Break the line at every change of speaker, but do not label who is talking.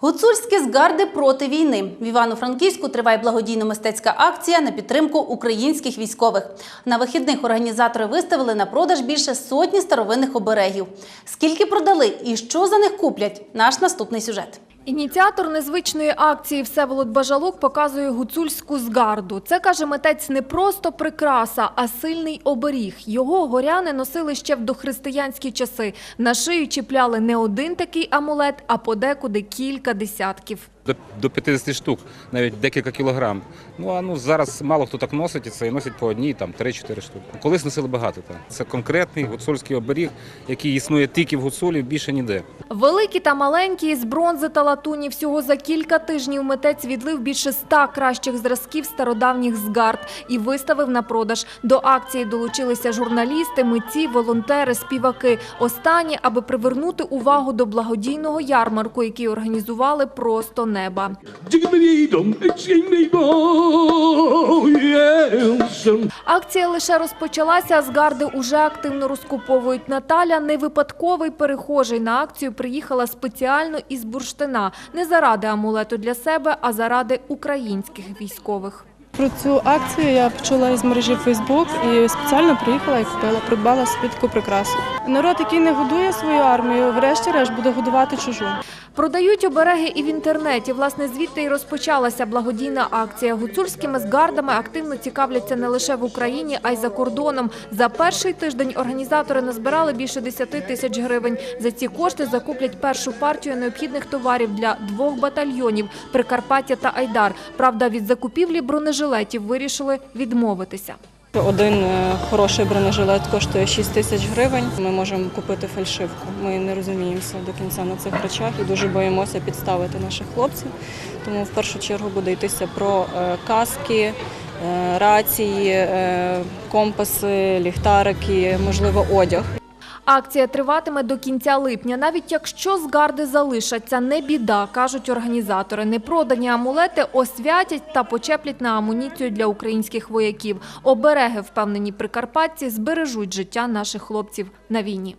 Гуцульські згарди проти війни. В Івано-Франківську триває благодійно-мистецька акція на підтримку українських військових. На вихідних організатори виставили на продаж більше сотні старовинних оберегів. Скільки продали і що за них куплять? Наш наступний сюжет.
Ініціатор незвичної акції Всеволод Бажалук показує гуцульську згарду. Це, каже митець, не просто прикраса, а сильний оберіг. Його горяни носили ще в дохристиянські часи. На шию чіпляли не один такий амулет, а подекуди кілька десятків.
До, до 50 штук, навіть декілька кілограм. Ну а ну зараз мало хто так носить і це носять по одній, там 3-4 штуки. Колись носили багато. Так. Це конкретний гуцульський оберіг, який існує тільки в гуцулі, більше ніде.
Великі та маленькі з бронзи та латуні всього за кілька тижнів митець відлив більше ста кращих зразків стародавніх згард і виставив на продаж. До акції долучилися журналісти, митці, волонтери, співаки. Останні, аби привернути увагу до благодійного ярмарку, який організували просто неба. Акція лише розпочалася, а згарди уже активно розкуповують. Наталя не випадковий перехожий на акцію приїхала спеціально із бурштина. Не заради амулету для себе, а заради українських військових.
Про цю акцію я почула із мережі Фейсбук і спеціально приїхала і купила, придбала собі таку прикрасу. Народ, який не годує свою армію, врешті-решт буде годувати чужу.
Продають обереги і в інтернеті. Власне, звідти і розпочалася благодійна акція. Гуцульськими згардами активно цікавляться не лише в Україні, а й за кордоном. За перший тиждень організатори назбирали більше 10 тисяч гривень. За ці кошти закуплять першу партію необхідних товарів для двох батальйонів Прикарпаття та Айдар. Правда, від закупівлі бронежилетів вирішили відмовитися.
Один е, хороший бронежилет коштує 6 тисяч гривень. Ми можемо купити фальшивку. Ми не розуміємося до кінця на цих речах і дуже боїмося підставити наших хлопців. Тому в першу чергу буде йтися про е, каски, е, рації, компаси, ліхтарики, можливо, одяг.
Акція триватиме до кінця липня. Навіть якщо згарди залишаться, не біда, кажуть організатори. Непродані амулети освятять та почеплять на амуніцію для українських вояків. Обереги, впевнені прикарпатці, збережуть життя наших хлопців на війні.